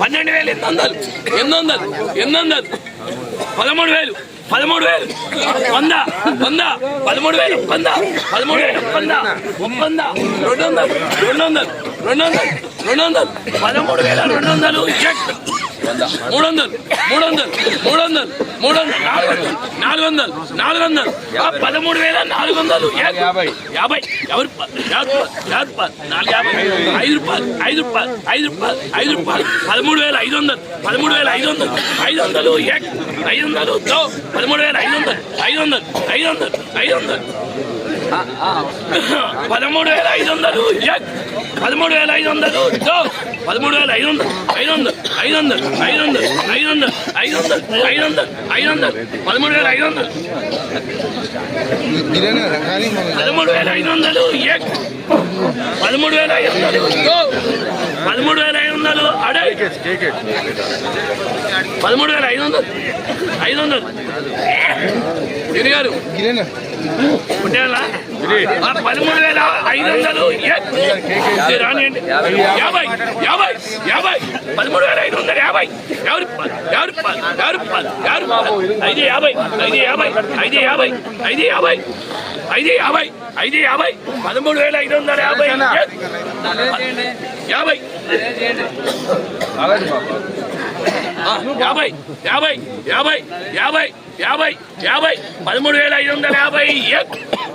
పన్నెండు వేలు ఎనిమిది వందలు ఎనిమిది వందలు ఎనిమిది వందలు. పదమూడు వేలు పదమూడు వేలు. వంద వంద పదమూడు వేలు వంద పదమూడు వేలు వంద వంద రెండు వందలు రెండు వందలు రెండు వందలు రెండు వందలు పదమూడు వేల రెండు వందలు చెక్ మూడు వందలు మూడు వందలు మూడు వందలు మూడు వందలు నాలుగు వందలు నాలుగు వందలు నాలుగు వందలు ఆ పదమూడు వేల నాలుగు వందలు యాభై యాభై ఎవరు యాభై నాలుగు యాభై ఐదు రూపాయలు ఐదు రూపాయలు ఐదు రూపాయలు ఐదు రూపాయలు పదమూడు వేల ఐదు వందలు పదమూడు వేల ఐదు వందలు ఐదు వందలు ఐదు వందలు పదమూడు వేల ఐదు వందలు ఐదు వందలు ఐదు వందలు ఐదు వందలు పదమూడు వేల ఐదు వందలు పదమూడు వేల ఐదు వందలు. పదమూడు వేల ఐదు వందలు ఐదు వందలు ఐదు వందలు ఐదు వందలు ఐదు వందలు ఐదు వందలు ఐదు వందలు ఐదు వందలు పదమూడు వేల ఐదు వందలు. పదమూడు వేల ఐదు వందలు పదమూడు వేల ఐదు వందలు. పదమూడు వేల ఐదు వందలు. అడే. పదమూడు వేల ఐదు వందలు. ఐదు వందలు. గిరి గారు. పదమూడు వేల ఐదు వందలు. రానియండి. యాభై యాభై యాభై. పదమూడు వేల ఐదు వందలు. యాభై. యాభై రూపాయలు యాభై రూపాయలు ఐదు యాభై ఐదు యాభై ఐదు యాభై ఐదు యాభై ఐదు యాభై ఐదు యాభై. పదమూడు వేల ఐదు వందల యాభై. యాభై. యాభై యాభై యాభై యాభై యాభై యాభై. పదమూడు వేల ఐదు వందల యాభై.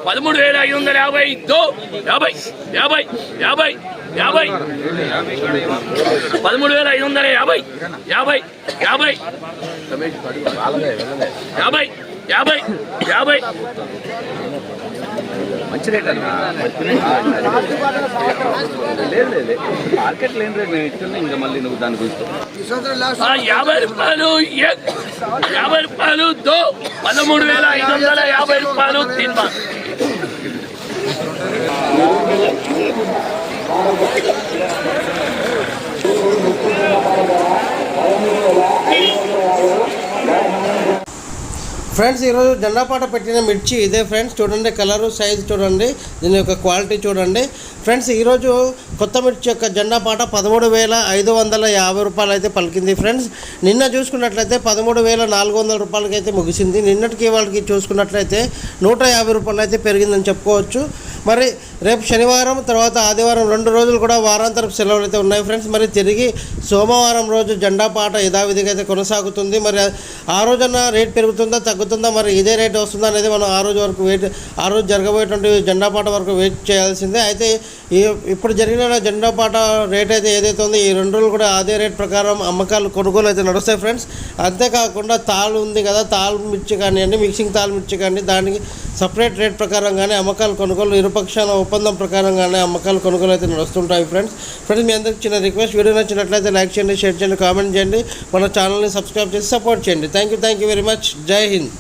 పదమూడు వేల ఐదు వందల యాభై దో. యాభై యాభై యాభై యాభై. పదమూడు వేల ఐదు వందల యాభై యాభై యాభై. యాభై యాభై యాభై. మంచి రేట్ అన్న. లేదు లేదు మార్కెట్ లేని రేట్ నేను ఇస్తున్నా ఇంకా మళ్ళీ నువ్వు దాని గురించి ఆ, యాభై రూపాయలు ఏక్. యాభై రూపాయలు దో పదమూడు వేల ఐదు వందల యాభై రూపాయలు తిన్నా. ఫ్రెండ్స్ ఈరోజు జెండాపాట పెట్టిన మిర్చి ఇదే ఫ్రెండ్స్. చూడండి కలరు సైజ్ చూడండి దీని యొక్క క్వాలిటీ చూడండి. ఫ్రెండ్స్ ఈరోజు కొత్త మిర్చి యొక్క జెండాపాట పదమూడు వేల ఐదు వందల యాభై రూపాయలు అయితే పలికింది ఫ్రెండ్స్. నిన్న చూసుకున్నట్లయితే పదమూడు వేల నాలుగు వందల రూపాయలకి అయితే ముగిసింది. నిన్నటికి వాళ్ళకి చూసుకున్నట్లయితే నూట యాభై రూపాయలు అయితే పెరిగిందని చెప్పుకోవచ్చు. మరి రేపు శనివారం తర్వాత ఆదివారం రెండు రోజులు కూడా వారాంతరపు సెలవులు అయితే ఉన్నాయి ఫ్రెండ్స్. మరి తిరిగి సోమవారం రోజు జెండా పాట యథావిధిగా అయితే కొనసాగుతుంది. మరి ఆ రోజున రేట్ పెరుగుతుందా తగ్గుతుందా మరి ఇదే రేట్ వస్తుందా అనేది మనం ఆ రోజు వరకు వెయిట్ ఆ రోజు జరగబోయేటువంటి జెండా పాట వరకు వెయిట్ చేయాల్సిందే. అయితే ఇప్పుడు జరిగిన జెండా పాట రేట్ అయితే ఏదైతే ఉందో ఈ రెండు రోజులు కూడా అదే రేట్ ప్రకారం అమ్మకాలు కొనుగోలు అయితే నడుస్తాయి ఫ్రెండ్స్. అంతేకాకుండా తాళ్ళు ఉంది కదా తాళ్ళు మిర్చి కానివ్వండి మిక్సింగ్ తాళ్ళు మిర్చి కానీ దానికి సపరేట్ రేట్ ప్రకారం కానీ అమ్మకాలు కొనుగోలు ఇరుపక్షాల ఒప్పందం ప్రకారం కానీ అమ్మకాలు కొనుగోలు అయితే నడుస్తుంటాయి ఫ్రెండ్స్. ఫ్రెండ్స్ మీ అందరికి చిన్న రిక్వెస్ట్ వీడియో నచ్చినట్లయితే లైక్ చేయండి షేర్ చేయండి కామెంట్ చేయండి. మన ఛానల్ని సబ్స్క్రైబ్ చేసి సపోర్ట్ చేయండి. Thank you thank you very much. Jai Hind.